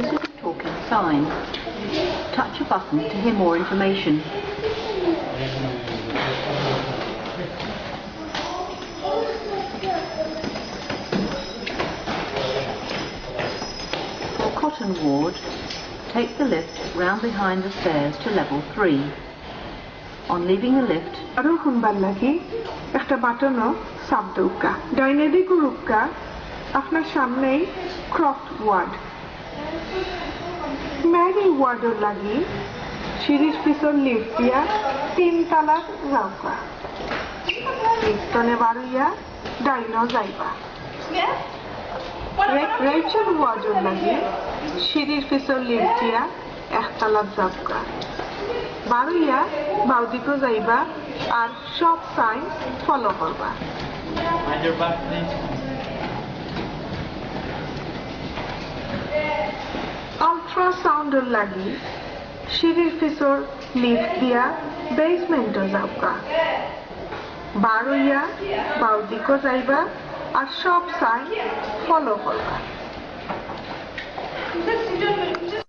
This is a talking sign. Touch a button to hear more information. For Cotton Ward, take the lift round behind the stairs to level 3. On leaving the lift, আরো শুনবার লাগি একটা বাটনও চাপ দৌকা ডাইনেদি গুরুকা আপনার সামনেই Croft word Mary ওয়ার্ডর লাগি series Pichhore lift দিয়া তিন তালার যাওকা লিফটনে বারুইয়া ডাইন যাইবা। রেচেল ওয়ার্ডর লাগি সিঁড়ির পিছর লিফট দিয়া একতলাত যাবকা বারুইয়া বাউদিকো যাইবা আর সব সাইন ফলো করবা। আল্ট্রাসাউন্ডের লাগি সিঁড়ির ফিসর লিফট দিয়া বেসমেন্ট যাবকা বারইয়া বাউদিকো যাইবা আর সব সাইন ফলো করবা।